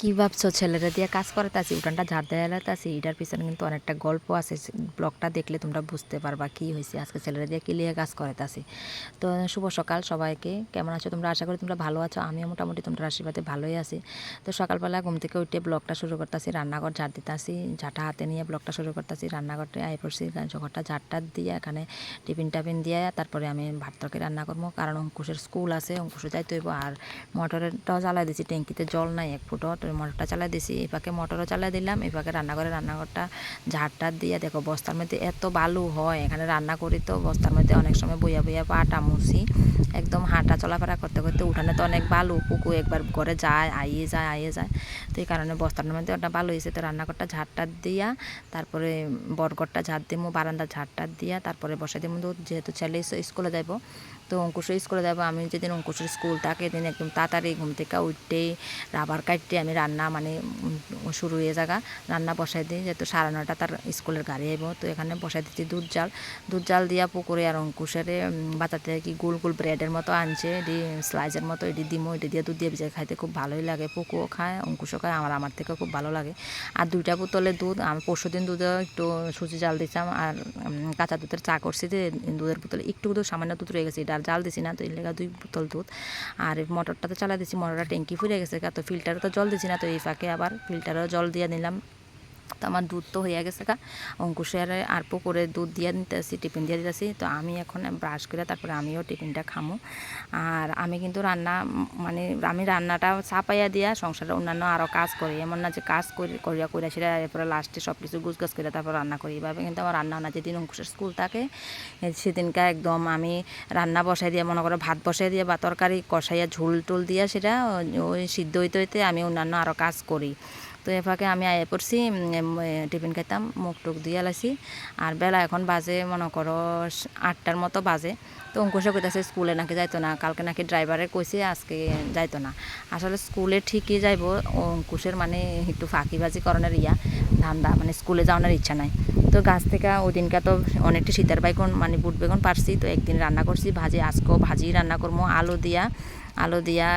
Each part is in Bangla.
কি ভাবছ? ছেলেরা দিয়ে কাজ করাতেছি উঠানটা ঝাড় দেওয়া এলাতাছি এটার পিছনে কিন্তু অনেকটা গল্প আছে। ব্লগটা দেখলে তোমরা বুঝতে পারবা কি হয়েছে আজকে ছেলেরা দিয়ে কি কিলিয়ে কাজ করাতেছি তো শুভ সকাল সবাইকে। কেমন আছো তোমরা? আশা করি তোমরা ভালো আছো। আমিও মোটামুটি তোমরা আশীর্বাদে ভালোই আছি। তো সকালবেলা ঘুম থেকে উঠে ব্লগটা শুরু করতেছি, রান্নাঘর ঝাড় দিতেছি। ঝাঁটা হাতে নিয়ে ব্লগটা শুরু করতেছি। রান্নাঘরটা আই পড়ছি। ঘরটা ঝাড়টা দিয়ে এখানে টিফিন টাফিন দিয়ে, তারপরে আমি ভাত তরকারি রান্না করব। কারণ অঙ্কুশের স্কুল আছে, অঙ্কুশে যাইতে হইব। আর মোটরটাও জ্বালাই দিছি। ট্যাঙ্কিতে জল নাই, এক ফুটও তো মোটরটা চালাই দিছি, এই পাকে মোটরও চালাই দিলাম, এই পাকে রান্নাঘরে রান্নাঘরটা ঝাড়টা দিয়ে দেখো বস্তার মধ্যে এত বালু হয়, এখানে রান্না করি তো বস্তার মধ্যে অনেক সময় বইয়া বইয়া পাটা মুছি, একদম হাঁটা চলাফেরা করতে করতে উঠানে তো অনেক বালু পুকু একবার ঘরে যায়, আইয়ে যায় আইয়ে যায়, তো এই কারণে বস্তার মধ্যে ওটা বালু হয়েছে, তো রান্নাঘরটা ঝাড়টা দিয়া, তারপরে বরগরটা ঝাড় দিমু বারান্দা ঝাড়টা দিয়া, তারপরে বসাই দিমু যেহেতু ছেলে স্কুলে যাইব তো অঙ্কুশ স্কুলে যাব। আমি যেদিন অঙ্কুশের স্কুল থাকে দিন একদম তাড়াতাড়ি ঘুম থেকে উঠতে রাবার কাটতে আমি রান্না মানে শুরু হয়ে জায়গা রান্না বসাই দিই, যেহেতু সাড়ে নটা তার স্কুলের গাড়ি আইব। তো এখানে বসাই দিচ্ছি দুধ জাল। দুধ জাল দিয়া পুকুরে আর অঙ্কুশের বাচ্চাতে কি গোল গোল ব্রেডের মতো আনছে। এটি স্লাইসের মতো এটি দিমো, এটি দিয়ে দুধ দিয়ে ভিজে খাইতে খুব ভালোই লাগে। পুকুও খায়, অঙ্কুশও খায়, আমার আমার থেকে খুব ভালো লাগে। আর দুইটা বোতলে দুধ, আমি পরশু দিন দুধে একটু সুজি জাল দিছিলাম আর কাঁচা দুধের চা করছি যে, দুধের বোতলে একটু দুধ সামান্য দুধ রয়ে গেছে, এটা আর জাল দিছি না, তো এর লেগে দুই বোতল দুধ। আর মোটরটা তো চালা দিছি, মোটরটা ট্যাঙ্কি ফুরে গেছে তো ফিল্টারে তো জল দিছি না, তো এই ফাঁকে আবার ফিল্টারেও জল দিয়ে নিলাম। তো আমার দুধ তো হয়ে গেছে গা। অঙ্কুশের আর করে দুধ দিয়ে দিতেছি, টিফিন দিয়ে দিতেছি। তো আমি এখন ব্রাশ করে তারপরে আমিও টিফিনটা খামো। আর আমি কিন্তু রান্না মানে আমি রান্নাটা চাপাইয়া দিয়া সংসারে অন্যান্য আরও কাজ করি। এমন না যে কাজ করি, করিয়া করিয়া সেটা এরপরে লাস্টে সব কিছু গুছ গাছ করে তারপর রান্না করি। এভাবে কিন্তু আমার রান্না না। যেদিন অঙ্কুশের স্কুল থাকে সেদিনকে একদম আমি রান্না বসাই দিয়ে, মনে করো ভাত বসাই দিয়ে বা তরকারি কষাইয়া ঝোল টোল দিয়া সেটা ওই সিদ্ধ হইতে হইতে আমি অন্যান্য আরও কাজ করি। তো এ ফাঁকে আমি আয়ে পড়ছি টিফিন খাইতাম, মুখ টুক দিয়ে লাইছি আর বেলা এখন বাজে, মনে করো আটটার মতো বাজে। তো অঙ্কুশে কইতাছে স্কুলে নাকি যাইতো না, কালকে নাকি ড্রাইভারে কইছে, আজকে যাইতো না। আসলে স্কুলে ঠিকই যাইব, অঙ্কুশের মানে একটু ফাঁকিবাজি করণের ইয়া, ধান্দা মানে স্কুলে যাওয়ার ইচ্ছা নাই। তো গাছ থেকে ওই দিনকা তো অনেকটা শীতের বাইগুন মানে বুট বেগুন পারছি তো একদিন রান্না করছি, ভাজি, আজকেও ভাজি রান্না করব আলু দিয়া আলু দিয়া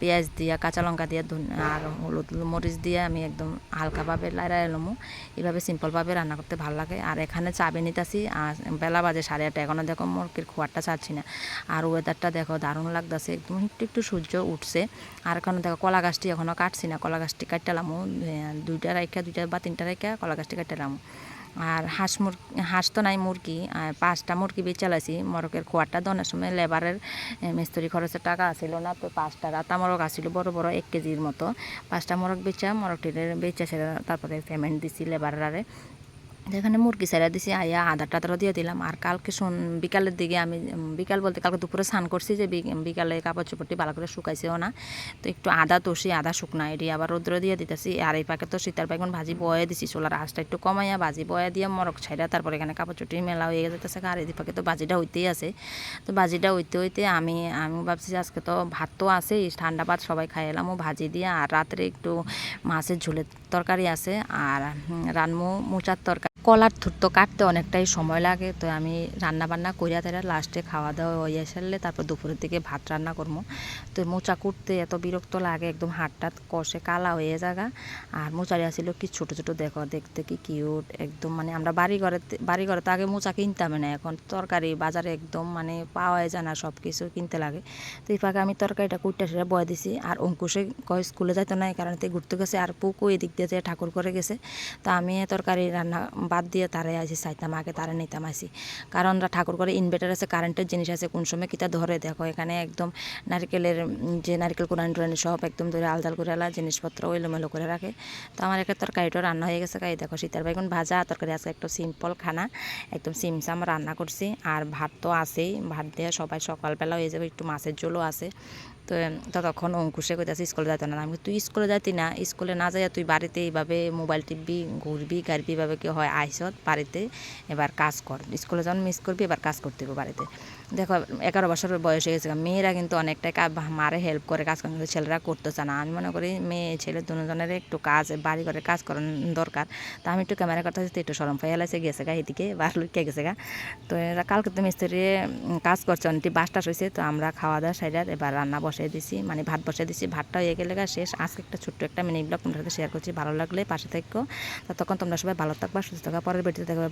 পেঁয়াজ দিয়া, কাঁচা লঙ্কা দিয়া, ধন- আর হলুদ মরিচ দিয়ে আমি একদম হালকাভাবে লাইরা এলামো এইভাবে সিম্পলভাবে রান্না করতে ভালো লাগে। আর এখানে চাবি নিতেছি আর বেলা বাজে সাড়ে আটটা। এখনও দেখো মুরগির খোয়ারটা ছাড়ছি না। আর ওয়েদারটা দেখো দারুণ লাগতেছে। একদম একটু একটু সূর্য উঠছে। আর এখন দেখো কলা গাছটি এখনও কাটছি না। কলা গাছটি কাটতে কাটলামো দুইটা রাইখা, দুইটা বা তিনটা রাইখা কলা গাছটি কাটলামো আর হাঁস মুরগি, হাঁস তো নাই মুরগি, আর পাঁচটা মুরগি বেচাল চালাইছি মরকের খোয়ারটা দনের সময় লেবারের মিস্ত্রি খরচের টাকা আসিল না, তো পাঁচটা রাতা মরক আসিল বড় বড় এক কেজির মতো। পাঁচটা মরক বেচা মরকটির বেচা তারপরে পেমেন্ট দিছি লেবারারে এখানে মুরগি ছেড়ে দিছি আইয়া আধা টাদারও দিয়ে দিলাম। আর কালকে শোন, বিকালের দিকে আমি, বিকাল বলতে কালকে দুপুরে স্নান করছি যে বিকালে কাপড় চোপড়টি ভালো করে শুকাইছেও না। তো একটু আদা তোষি, আদা শুকনা, এটি আবার রৌদ্র দিয়ে দিতেছি। আর এই পাকে তো শীতার বেগুন ভাজি বয়ে দিছি, চোলার আঁচটা একটু কমাইয়া ভাজি বয়ে দিয়ে মরক ছাইরা তারপরে এখানে কাপড় চুটি মেলা হয়ে যেতেছে আর এই পাকে তো ভাজিটা হইতেই আছে। তো ভাজিটা হইতে হইতে আমি আমি ভাবছি আজকে তো ভাত তো আছেই, ঠান্ডা ভাত সবাই খাই এলামও ভাজি দিয়ে। আর রাত্রে একটু মাছের ঝোলের তরকারি আছে। আর রানমু, মোচার তরকারি কলার তো কাটতে অনেকটাই সময় লাগে, তো আমি রান্না বান্না করিয়া তারা লাস্টে খাওয়া দাওয়া হইয়া সারলে তারপর দুপুরের দিকে ভাত রান্না করব তো মোচা কুটতে এত বিরক্ত লাগে, একদম হাতটা কষে কালা হয়ে যাগা আর মোচারি আসিল কি ছোট ছোট দেখো, দেখতে কি কিউট, একদম মানে আমরা বাড়ি ঘরে বাড়ি ঘরে তো আগে মোচা কিনতাম না, এখন তরকারি বাজারে একদম মানে পাওয়া যায় না সব কিছু কিনতে লাগে। তো এই ফাঁকে আমি তরকারিটা কুটটা সেটা বয়ে দিছি, আর অঙ্কুশে কয় স্কুলে যাইতো না এই কারণে ঘুরতে গেছে, আর পুকু এদিক দিয়ে ঠাকুর করে গেছে, তো আমি তরকারি রান্না বাদ দিয়ে তারাই আসি চাইতাম, আগে তারে নিতাম আসি কারণ ঠাকুর করে ইনভার্টার আছে কারেন্টের জিনিস আছে, কোন সময় কিতা ধরে দেখো। এখানে একদম নারকেলের যে নারকেল কোরআন টুরানি সব একদম ধরে আলদাল করে আলা জিনিসপত্র এলোমেলো করে রাখে। তো আমার একটা তরকারিটা রান্না হয়ে গেছে গাই দেখো শীতের বেগুন ভাজা, তরকারি আছে একটা সিম্পল খানা। একদম সিমসাম রান্না করছি। আর ভাত তো আছেই, ভাত দিয়ে সবাই সকালবেলা হয়ে যাবে, একটু মাছের ঝোলও আছে। তো ততক্ষণ অঙ্কুশে কইতাছে স্কুলে যাইতো না। আমি তুই স্কুলে যাইতি না? স্কুলে না যাইয়া তুই বাড়িতে এইভাবে মোবাইল টিপবি, ঘুরবি গাড়বি এইভাবে কি হয় আইসত বাড়িতে, এবার কাজ কর। স্কুলে যখন মিস করবি, এবার কাজ করতে হবে বাড়িতে। দেখো, এগারো বছরের বয়স হয়ে গেছে, মেয়েরা কিন্তু অনেকটাই মারে হেল্প করে, কাজ করে কিন্তু ছেলেরা করতে চায় না। আমি মনে করি, মেয়ে, ছেলে দুজনের একটু কাজ, বাড়ি ঘরে কাজ করার দরকার। তা আমি একটু ক্যামেরা করতে একটু সরম ফাইয়া লাইছে, গেছে গা এদিকে, বার লুকিয়ে গেছে গা। তো এরা কালকে তো মিস্ত্রি কাজ করছে, অনেকটি বাসটা হয়েছে তো আমরা খাওয়া দাওয়া সাইডার এবার রান্না বসাই। বসাই দিছি মানে ভাত বসাই দিছি, ভাতটা হয়ে গেলে শেষ। আজকে একটা ছোট্ট একটা মিনি ব্লগ তোমার সাথে শেয়ার করছি, ভালো লাগলে পাশে থাকো। তখন তোমরা সবাই ভালো থাকবা, সুস্থ থাকবা, পরের ভিডিওতে দেখবে